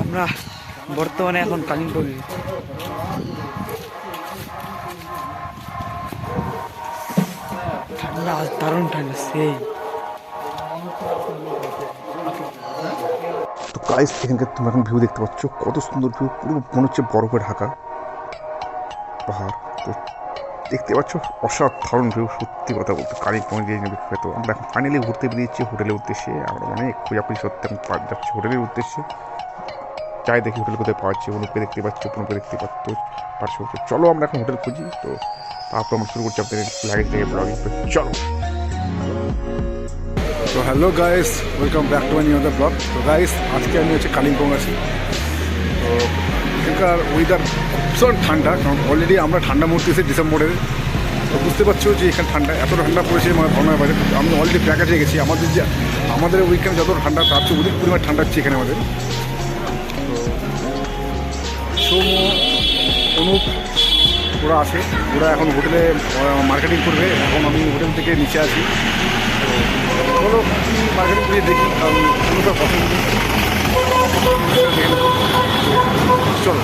আমরা বর্তমানে এখন কালিম্পংয়ে ঠান্ডা, দারুণ ঠান্ডা সেই তো গাইস এখানকার তুমি এখন ভিউ দেখতে পাচ্ছ, কত সুন্দর ভিউ পুরো মনে হচ্ছে বরফে ঢাকা। পাহাড়, তো দেখতে পাচ্ছ, অসাধারণ ভিউ সত্যি কথা বলতে, কালিম্পং যে বিখ্যাত আমরা এখন ফাইনালি ঘুরতে বেরিয়েছি হোটেলের উদ্দেশ্যে, আমরা অনেক খোঁজাখুঁজি সত্যি এখন যাচ্ছি হোটেলের উদ্দেশ্যে। যাই দেখি হোটেল কোথায় পাওয়া যাচ্ছে অনুপে দেখতে পাচ্ছি অনুপে দেখতে পাচ্ছ। পারছ তো চলো আমরা এখন হোটেল খুঁজি। তো তারপর আমরা শুরু করছি আপনাদের লাগেজ থেকে ব্লগিং চলো। তো hello guys welcome back to my new blog তো গাইস আজকে আমি হচ্ছে কালিম্পং আছি। তো, এখানকার ওয়েদার ভীষণ ঠান্ডা, কারণ অলরেডি আমরা ঠান্ডা মূর্তি এসে ডিসেম্বরে। তো, বুঝতে পারছ যে এখানে ঠান্ডা এত ঠান্ডা পড়েছে মানে ধারণার বাইরে। আমি অলরেডি প্যাকেজে গেছি। আমাদের যে, আমাদের উইকেন্ড যত ঠান্ডা, তার চেয়ে অধিক পরিমাণ ঠান্ডা হচ্ছে এখানে আমাদের। তো সোম অনুপ ওরা আছে। ওরা এখন হোটেলে মার্কেটিং করবে। এখন আমি হোটেল থেকে নিচে আছি। চলো মার্কেটিং করে দেখি, কারণ কোনোটা পছন্দ। চলো।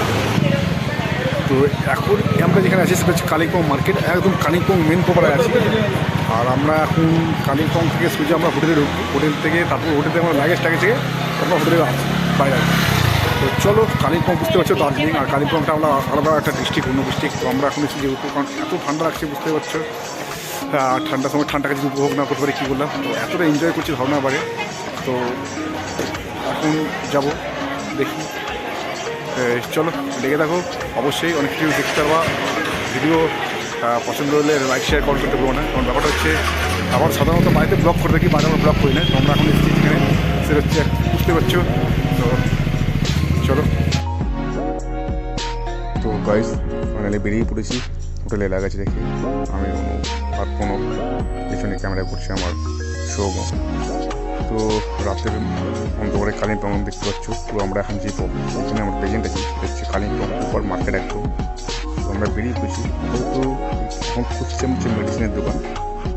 তো এখন আমরা যেখানে আছি, সেটা হচ্ছে কালিম্পং মার্কেট একদম কালিম্পং মেন পোপারে আছি। আর আমরা এখন কালিম্পং থেকে সোজা আমরা হোটেলে ঢুকবো। হোটেল থেকে, তারপর হোটেল থেকে আমরা লাগেজ টাগেজ থেকে, তারপর হোটেলে আসি বাইরে আসি তো চলো, কালিম্পং বুঝতে পারছ, দার্জিলিং আর কালিম্পংটা আমরা আলাদা একটা ডিস্ট্রিক্ট অন্য ডিস্ট্রিক্ট আমরা এখন এসে যেহেতু, কারণ এত ঠান্ডা লাগছে, বুঝতে পারছ। আর ঠান্ডার সময় ঠান্ডাকে যদি উপভোগ না করতে পারি, কী করলাম তো এতটা এনজয় করছি ধারণা বাড়ে। তো এখন যাব, দেখি। চলো লেগে থাকো। অবশ্যই অনেক কিছু দেখতে পারবা। ভিডিও পছন্দ হলে লাইক শেয়ার কল করতে পারব না। কারণ ব্যাপারটা হচ্ছে আমার সাধারণত বাড়িতে ব্লগ করে থাকি বাইরে আমরা ব্লগ করি না। তো আমরা এখন এসেছি সেটা হচ্ছে, বুঝতে পারছ? তো চলো। তো গাইস ফাইনালি বেরিয়ে পড়েছি। হোটেলে লাগাচ্ছি দেখে আমি আর কোনো পেছনে ক্যামেরা করছে আমার শোভ তো রাতের অন্ধকারে কালিম্পং দেখতে পাচ্ছ, তো আমরা এখন যে এখানে আমার প্রেজেন্ট আছি হচ্ছে কালিম্পং সুপার মার্কেট একদম। তো আমরা বেরিয়ে পড়েছি। তো এখন খুঁজছি হচ্ছে মেডিসিনের দোকান,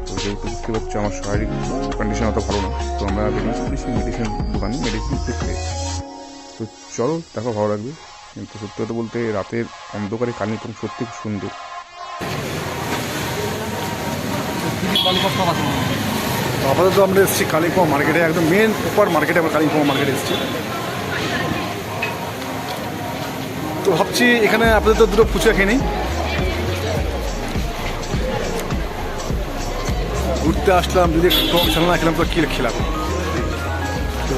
তো যেহেতু বুঝতে পারছ আমার শারীরিক কন্ডিশন অত ভালো না, তো আমরা বেরিয়ে পড়েছি মেডিসিন দোকানে মেডিসিন খুঁজতে চলো, দেখো ভালো লাগবে। কিন্তু সত্যি কথা বলতে রাতের অন্ধকারে কালিম্পং সত্যি খুব সুন্দর। আপাতত আমরা এসেছি কালিম্পং মার্কেটে একদম মেন প্রপার মার্কেটে আমরা কালিম্পং মার্কেটে এসেছি। তো ভাবছি এখানে আপাতত দুটো ফুচকা খেয়ে নিই। ঘুরতে আসলাম, যদি কম সামনে খেলাম, তো কী খেলাম? তো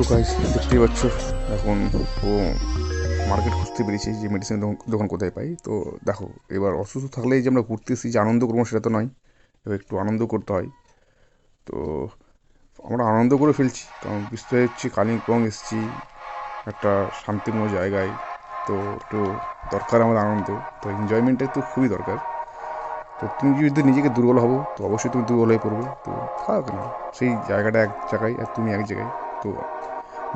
তো গাইস দেখতেই পাচ্ছ। এখন ও মার্কেট খুঁজতে পেরেছি যে মেডিসিন দোকান কোথায় পাই। তো দেখো, এবার অসুস্থ থাকলেই যে আমরা ঘুরতে এসেছি যে আনন্দ করব সেটা তো নয়। এবার একটু আনন্দ করতে হয়। তো আমরা আনন্দ করে ফেলছি। কারণ বুঝতে হচ্ছে কালিম্পং এসেছি একটা শান্তিপূর্ণ জায়গায়। তো একটু দরকার আমাদের আনন্দ। তো এনজয়মেন্টটা তো খুবই দরকার। তো তুমি যদি নিজেকে দুর্বল হব তো অবশ্যই তুমি দুর্বল হয়ে পড়বে। তো থাক না সেই জায়গাটা এক জায়গায় আর তুমি এক জায়গায়। তো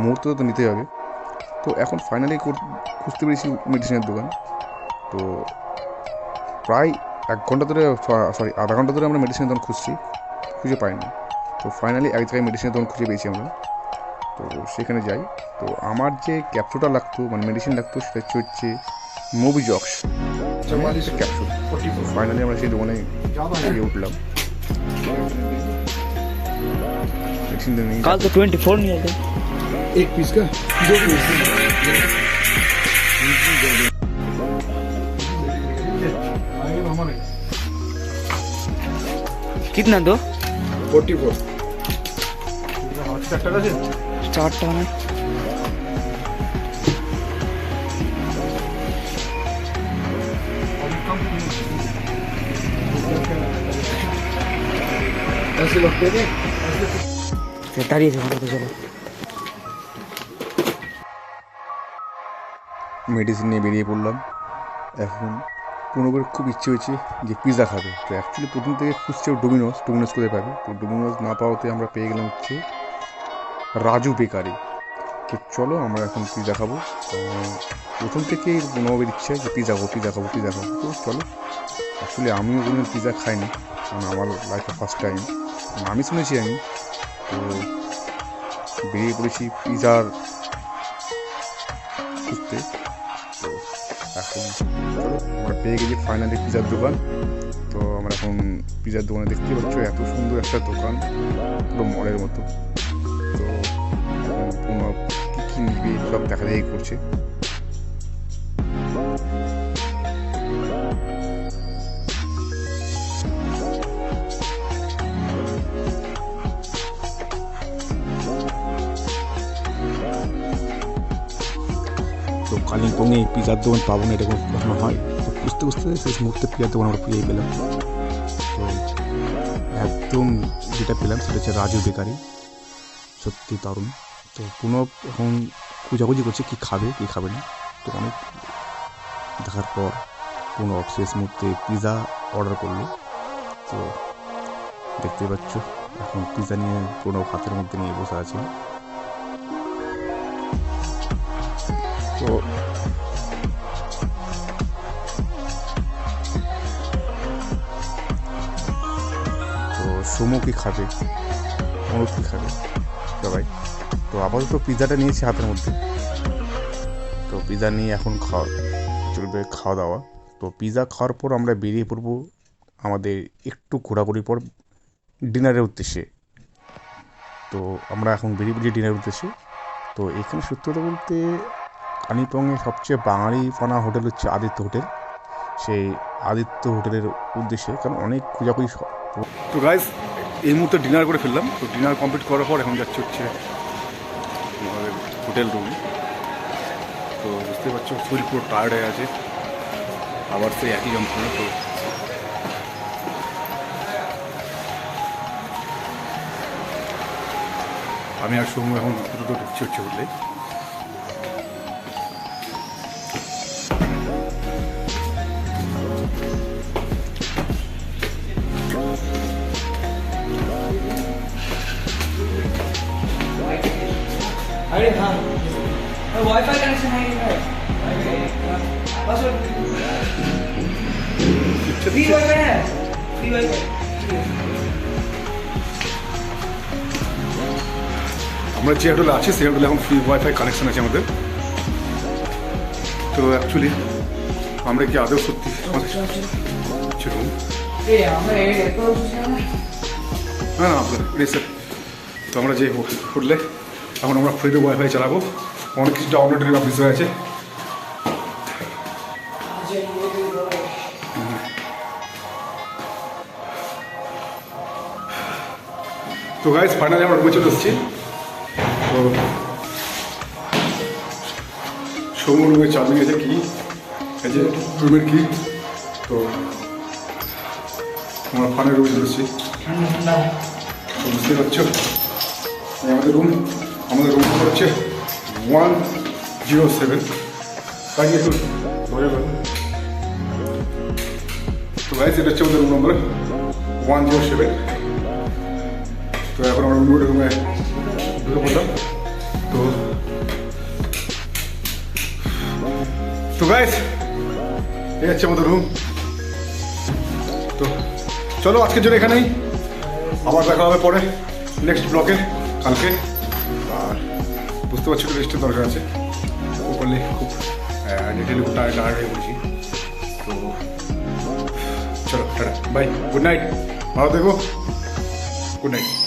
মুহূর্ত তো নিতেই হবে। তো এখন ফাইনালি খুঁজতে পেরেছি মেডিসিনের দোকান। তো প্রায় এক ঘণ্টা ধরে সরি আধা ঘণ্টা ধরে আমরা মেডিসিনের দোকান খুঁজছি খুঁজে পাইনি। তো ফাইনালি এক জায়গায় মেডিসিনের দোকান খুঁজে পেয়েছি আমরা। তো সেখানে যাই। তো আমার যে ক্যাপসুলটা লাগতো মানে মেডিসিন লাগতো সেটা হচ্ছে হচ্ছে মুভি মোবিজক্স ক্যাপসুল ফাইনালি আমরা সেই দোকানে গিয়ে উঠলাম। कल तो ट्वेंटी फोर नहीं आते। एक पीस का? दो पीस कितना दो? फोर्टी फोर चार टन है ऐसे लगते हैं মেডিসিন নিয়ে বেরিয়ে পড়লাম। এখন পুনর্বার খুব ইচ্ছে হয়েছে যে পিৎজা খাবে। তো অ্যাকচুয়ালি প্রথম থেকে খুঁজছে ডোমিনোস ডোমিনোস কোথায় পাবে? তো ডোমিনোস না পাওয়াতে আমরা পেয়ে গেলাম হচ্ছে রাজু বেকারি। তো চলো আমরা এখন পিৎজা খাব। প্রথম থেকেই নবাবের ইচ্ছে যে পিৎজা খাব পিৎজা খাব পিৎজা খাব। তো চলো। আসলে আমিও কোনো পিৎজা খাইনি। কারণ আমার লাইফে ফার্স্ট টাইম নামই শুনেছি আমি। তো বেরিয়ে পড়েছি পিজার খুঁজতে। তো এখন আমরা পেয়ে গেছি ফাইনালি পিজার দোকান। তো আমরা এখন পিজার দোকানে দেখতে পাচ্ছ এত সুন্দর একটা দোকান, পুরো মলের মতো। তো কী কী নিবি সব দেখা দেখি করছে। কালিম্পংয়ে পিজার দোকান পাবো না এরকম কখনো হয় তো খুঁজতে খুঁজতে শেষ মুহূর্তে পিজার দোকান আমরা পেয়ে পেলাম তো একদম যেটা পেলাম সেটা হচ্ছে রাজু বেকারি। সত্যি দারুণ। তো পুনঃ এখন খোঁজাখুঁজি করছে কী খাবে কী খাবে না। তো অনেক দেখার পর পুনঃ শেষ মুহূর্তে পিৎজা অর্ডার করল। তো দেখতেই পাচ্ছ, এখন পিৎজা নিয়ে পুনঃ হাতের মধ্যে নিয়ে বসে আছে। তো সুমো কি খাবে? অনুপ কি খাবে? সবাই তো আপাতত পিৎজাটা নিয়েছি হাতের মধ্যে। তো পিৎজা নিয়ে এখন খাওয়া চলবে খাওয়া দাওয়া। তো পিৎজা খাওয়ার পর আমরা বেরিয়ে পড়ব আমাদের একটু ঘোরাঘুরি পর ডিনারের উদ্দেশ্যে। তো আমরা এখন বেরিয়ে পড়ি ডিনারের উদ্দেশ্যে। তো এখানে সত্যি কথা বলতে কানিপংয়ে সবচেয়ে বাঙালি ফানা হোটেল হচ্ছে আদিত্য হোটেল। সেই আদিত্য হোটেলের উদ্দেশ্যে কারণ অনেক খোঁজাখুঁজি তো গাইজ এই মুহূর্তে ডিনার করে ফেললাম। তো ডিনার কমপ্লিট করার পর এখন যাচ্ছে হচ্ছে হোটেল রুমে তো বুঝতে পারছ শরীর পুরো টায়ার্ড হয়ে আছে। আবার সেই একই যন্ত্রণা, তো আমি আর সৌম্য এখন দ্রুত ঢুকছি হচ্ছে বললে अरे हाँ वाईफाई कनेक्शन है पासवर्ड फ्री वाईफाई है फ्री वाईफाई আমরা যে হোটেলে আছি সেই হোটেলে এখন ফ্রি ওয়াইফাই কানেকশন আছে আমাদের তো অ্যাকচুয়ালি আমরা কি আদৌ সত্যি আমাদের হচ্ছে room? ए हमें ये तो सुना না না আপনার রিসেট তো আমরা যে হোটেলে এখন আমরা ফ্রিতে ওয়াইফাই চালাবো। অনেক কিছু ডাউনলোডের বিষয় আছে। তো গাইজ ফাইনালি আমরা রুমে চলে এসেছি। তো সৌম্য রুমে চাবি গেছে কি? এই যে রুমের কি তো আমরা ফানের রুমে চলে এসেছি। তো বুঝতে পারছ? আমাদের রুম আমাদের রুম নম্বর হচ্ছে ওয়ান জিরো সেভেন তাই একটু তো গাইজ এটা হচ্ছে আমাদের room number one zero seven তো এখন আমরা রুমে রুমে ঢুকে পড়লাম। তো তো গাইজ এই হচ্ছে আমাদের রুম তো চলো আজকের জন্য এখানেই। আবার দেখা হবে পরে নেক্সট ব্লকে কালকে। আর বুঝতে পারছি একটু রেস্টের দরকার আছে। করলে খুব ডিটেল খুব টায়ার্ড টায়ার্ড হয়ে পড়ছি তো, চলো বাই গুড নাইট ভালো দেখো গুড নাইট